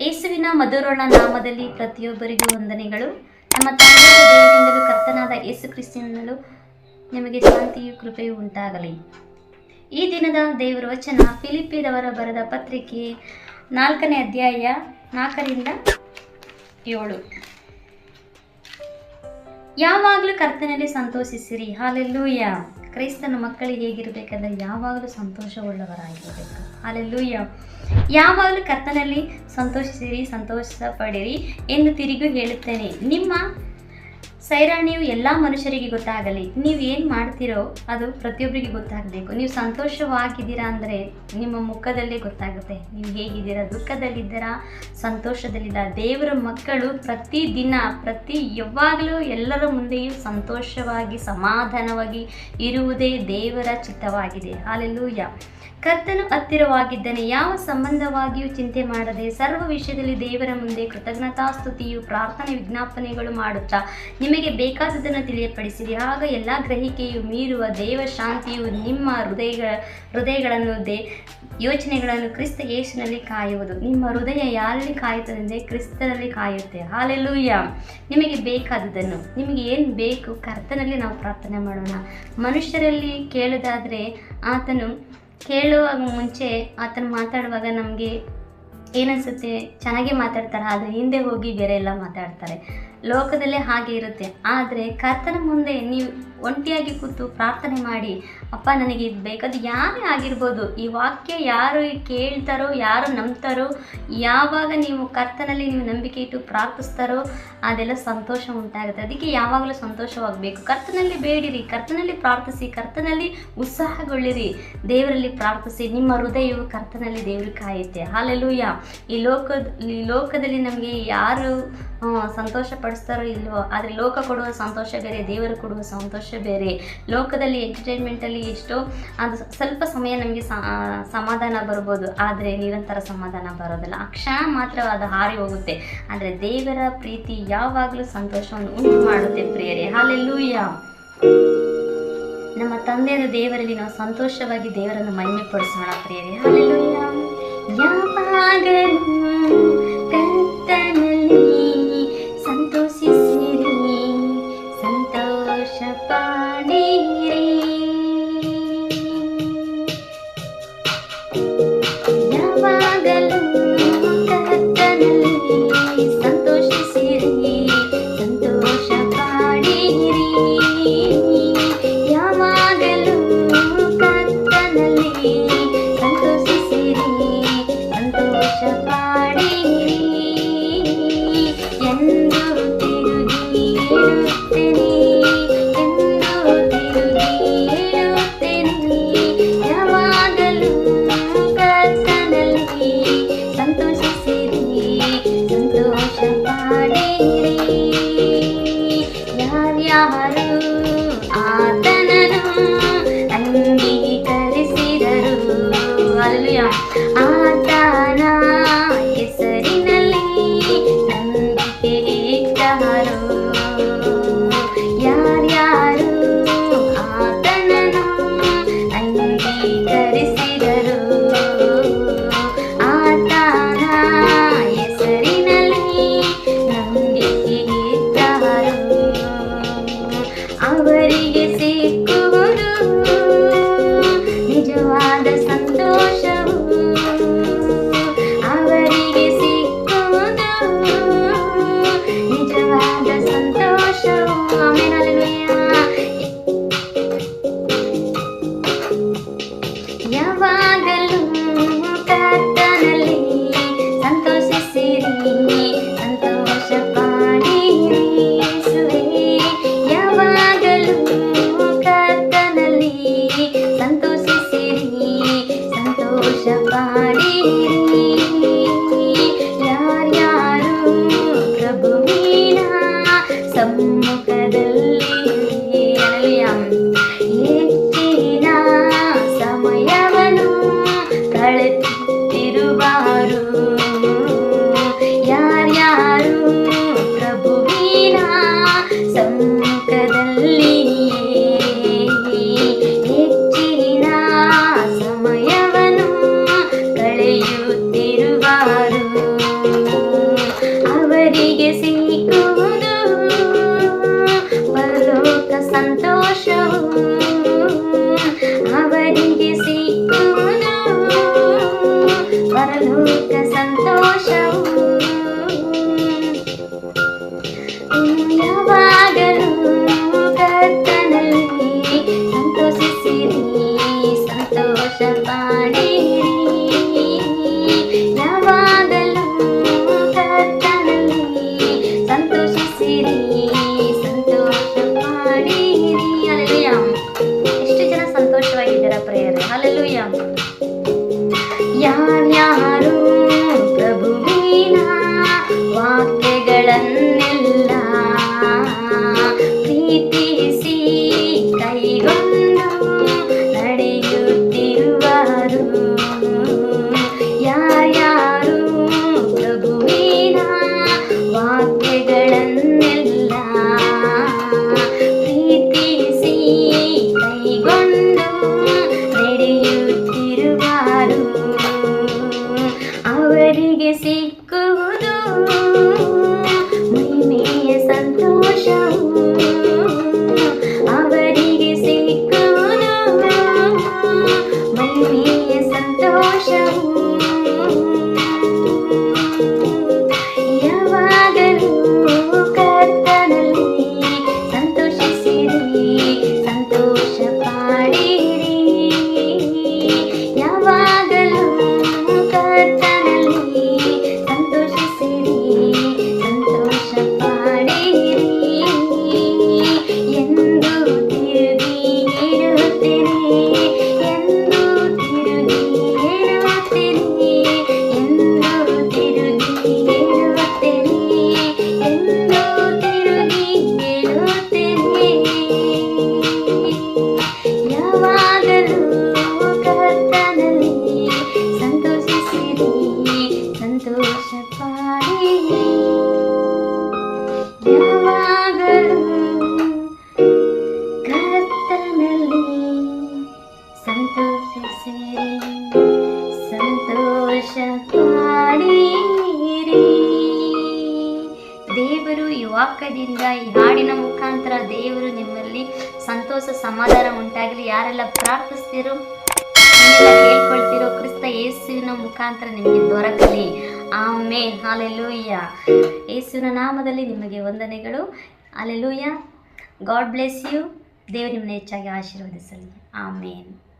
ಯೇಸುವಿನ ಮಧುರೋಣ ನಾಮದಲ್ಲಿ ಪ್ರತಿಯೊಬ್ಬರಿಗೂ ವಂದನೆಗಳು. ನಮ್ಮ ದೇವರಿಂದಲೂ ಕರ್ತನಾದ ಯೇಸು ಕ್ರಿಸ್ತನಿಂದಲೂ ನಿಮಗೆ ಶಾಂತಿಯು ಕೃಪೆಯು ಉಂಟಾಗಲಿ. ಈ ದಿನದ ದೇವರ ವಚನ ಫಿಲಿಪಿದವರ ಬರೆದ ಪತ್ರಿಕೆ ನಾಲ್ಕನೇ ಅಧ್ಯಾಯ ನಾಲ್ಕರಿಂದ ಏಳು. ಯಾವಾಗಲೂ ಕರ್ತನಲ್ಲಿ ಸಂತೋಷಿಸಿರಿ. ಹಾಲೆಲ್ಲೂಯ್ಯ. ಕ್ರೈಸ್ತನ ಮಕ್ಕಳಿಗೆ ಹೇಗಿರಬೇಕಂದ್ರೆ ಯಾವಾಗಲೂ ಸಂತೋಷವುಳ್ಳವರಾಗಿರಬೇಕು. ಹಾಲೆಲ್ಲೂಯ್ಯ. ಯಾವಾಗಲೂ ಕರ್ತನಲ್ಲಿ ಸಂತೋಷಿಸಿರಿ ಸಂತೋಷ ಪಡಿರಿ ಎಂದು ತಿರುಗಿ ಹೇಳುತ್ತೇನೆ. ನಿಮ್ಮ ಸೈರಾಣಿಯು ಎಲ್ಲ ಮನುಷ್ಯರಿಗೆ ಗೊತ್ತಾಗಲಿ. ನೀವು ಏನು ಮಾಡ್ತಿರೋ ಅದು ಪ್ರತಿಯೊಬ್ಬರಿಗೆ ಗೊತ್ತಾಗಬೇಕು. ನೀವು ಸಂತೋಷವಾಗಿದ್ದೀರಾ ಅಂದರೆ ನಿಮ್ಮ ಮುಖದಲ್ಲೇ ಗೊತ್ತಾಗುತ್ತೆ. ನೀವು ಹೇಗಿದ್ದೀರಾ, ದುಃಖದಲ್ಲಿದ್ದೀರಾ, ಸಂತೋಷದಲ್ಲಿದ್ದೀರಾ. ದೇವರ ಮಕ್ಕಳು ಪ್ರತಿದಿನ, ಪ್ರತಿ ಯಾವಾಗಲೂ ಎಲ್ಲರ ಮುಂದೆಯೂ ಸಂತೋಷವಾಗಿ, ಸಮಾಧಾನವಾಗಿ ಇರುವುದೇ ದೇವರ ಚಿತ್ತವಾಗಿದೆ. ಹಾಲೆಲ್ಲೂಯ್ಯ ಕರ್ತನು ಹತ್ತಿರವಾಗಿದ್ದನೆ. ಯಾವ ಸಂಬಂಧವಾಗಿಯೂ ಚಿಂತೆ ಮಾಡದೆ ಸರ್ವ ವಿಷಯದಲ್ಲಿ ದೇವರ ಮುಂದೆ ಕೃತಜ್ಞತಾ ಸ್ತುತಿಯು ಪ್ರಾರ್ಥನೆ ವಿಜ್ಞಾಪನೆಗಳು ಮಾಡುತ್ತಾ ನಿಮಗೆ ಬೇಕಾದದನ್ನು ತಿಳಿಯಪಡಿಸಿರಿ. ಆಗ ಎಲ್ಲ ಗ್ರಹಿಕೆಯು ಮೀರುವ ದೇವ ಶಾಂತಿಯು ನಿಮ್ಮ ಹೃದಯಗಳ ಹೃದಯಗಳನ್ನು ದೇ ಯೋಚನೆಗಳನ್ನು ಕ್ರಿಸ್ತ ಯೇಸುನಲ್ಲಿ ಕಾಯುವುದು. ನಿಮ್ಮ ಹೃದಯ ಯಾರಲ್ಲಿ ಕಾಯುತ್ತದೆ ಕ್ರಿಸ್ತನಲ್ಲಿ ಕಾಯುತ್ತೆ. ಹಾಲೆಲ್ಲೂಯ್ಯ ನಿಮಗೆ ಬೇಕಾದುದನ್ನು ನಿಮಗೆ ಏನು ಬೇಕು ಕರ್ತನಲ್ಲಿ ನಾವು ಪ್ರಾರ್ಥನೆ ಮಾಡೋಣ. ಮನುಷ್ಯರಲ್ಲಿ ಕೇಳೋದಾದರೆ ಆತನು ಕೇಳುವಾಗ ಮುಂಚೆ ಆತನ ಮಾತಾಡುವಾಗ ನಮಗೆ ಏನನ್ಸುತ್ತೆ ಚೆನ್ನಾಗಿ ಮಾತಾಡ್ತಾರೆ? ಆದರೆ ಹಿಂದೆ ಹೋಗಿ ಬೇರೆ ಎಲ್ಲ ಮಾತಾಡ್ತಾರೆ. ಲೋಕದಲ್ಲೇ ಹಾಗೆ ಇರುತ್ತೆ. ಆದರೆ ಕರ್ತನ ಮುಂದೆ ನೀವು ಒಂಟಿಯಾಗಿ ಕೂತು ಪ್ರಾರ್ಥನೆ ಮಾಡಿ, ಅಪ್ಪ, ನನಗೆ ಇದು ಬೇಕಾದ ಯಾರೇ ಆಗಿರ್ಬೋದು, ಈ ವಾಕ್ಯ ಯಾರು ಕೇಳ್ತಾರೋ, ಯಾರು ನಂಬ್ತಾರೋ, ಯಾವಾಗ ನೀವು ಕರ್ತನಲ್ಲಿ ನೀವು ನಂಬಿಕೆ ಇಟ್ಟು ಪ್ರಾರ್ಥಿಸ್ತಾರೋ, ಅದೆಲ್ಲ ಸಂತೋಷ ಉಂಟಾಗುತ್ತೆ. ಅದಕ್ಕೆ ಯಾವಾಗಲೂ ಸಂತೋಷವಾಗಬೇಕು. ಕರ್ತನಲ್ಲಿ ಬೇಡಿರಿ, ಕರ್ತನಲ್ಲಿ ಪ್ರಾರ್ಥಿಸಿ, ಕರ್ತನಲ್ಲಿ ಉತ್ಸಾಹಗೊಳ್ಳಿರಿ. ದೇವರಲ್ಲಿ ಪ್ರಾರ್ಥಿಸಿ, ನಿಮ್ಮ ಹೃದಯವು ಕರ್ತನಲ್ಲಿ ದೇವರು ಕಾಯುತ್ತೆ. ಹಾಲೆಲ್ಲೂಯ್ಯ ಈ ಲೋಕದ, ಈ ಲೋಕದಲ್ಲಿ ನಮಗೆ ಯಾರು ಸಂತೋಷ ಸಂತೋಷ ಪಡಿಸ್ತಾರೋ ಇಲ್ವೋ, ಆದರೆ ಲೋಕ ಕೊಡುವ ಸಂತೋಷ ಬೇರೆ, ದೇವರು ಕೊಡುವ ಸಂತೋಷ ಬೇರೆ. ಲೋಕದಲ್ಲಿ ಎಂಟರ್ಟೈನ್ಮೆಂಟಲ್ಲಿ ಎಷ್ಟೋ, ಅದು ಸ್ವಲ್ಪ ಸಮಯ ನಮಗೆ ಸಮಾಧಾನ ಬರ್ಬೋದು, ಆದರೆ ನಿರಂತರ ಸಮಾಧಾನ ಬರೋದಿಲ್ಲ. ಆ ಕ್ಷಣ ಮಾತ್ರ ಅದು ಹಾರಿ ಹೋಗುತ್ತೆ. ಆದರೆ ದೇವರ ಪ್ರೀತಿ ಯಾವಾಗಲೂ ಸಂತೋಷವನ್ನು ಉಂಟು ಮಾಡುತ್ತೆ ಪ್ರಿಯರೇ. ಹಾಲೆಲ್ಲೂಯ್ಯ ನಮ್ಮ ತಂದೆಯ ದೇವರಲ್ಲಿ ನಾವು ಸಂತೋಷವಾಗಿ ದೇವರನ್ನು ಮಹಿಮೆ ಪಡಿಸೋಣ ಪ್ರಿಯರೇ. ಹಾಲೆಲ್ಲೂಯ್ಯ ಯಾವಾಗಲೂ ಆತನ ಸಿಗಿಸಿ ಕೂದು ಪರಲೋಕ ಸಂತೋಷವು ಅವರಿಗೆ ಸಿಕ್ಕುವುದು ಪರಲೋಕ ಸಂತೋಷ ಪಾಡಿರಿ. ದೇವರು ಯುವಕದಿಂದ ಈ ಹಾಡಿನ ಮುಖಾಂತರ ದೇವರು ನಿಮ್ಮಲ್ಲಿ ಸಂತೋಷ ಸಮಾಧಾನ ಉಂಟಾಗಲಿ. ಯಾರೆಲ್ಲ ಪ್ರಾರ್ಥಿಸ್ತೀರೋ ಕೇಳ್ಕೊಳ್ತಿರೋ ಕ್ರಿಸ್ತ ಯೇಸುವಿನ ಮುಖಾಂತರ ನಿಮಗೆ ದೊರಕಲಿ. ಆಮೇನ್. ಹಾಲೆಲೂಯ್ಯ ಯೇಸುವಿನ ನಾಮದಲ್ಲಿ ನಿಮಗೆ ವಂದನೆಗಳು. Hallelujah God bless you. ದೇವರು ನಿಮ್ಮನ್ನ ಹೆಚ್ಚಾಗಿ ಆಶೀರ್ವದಿಸಲಿ. ಆಮೇನ್.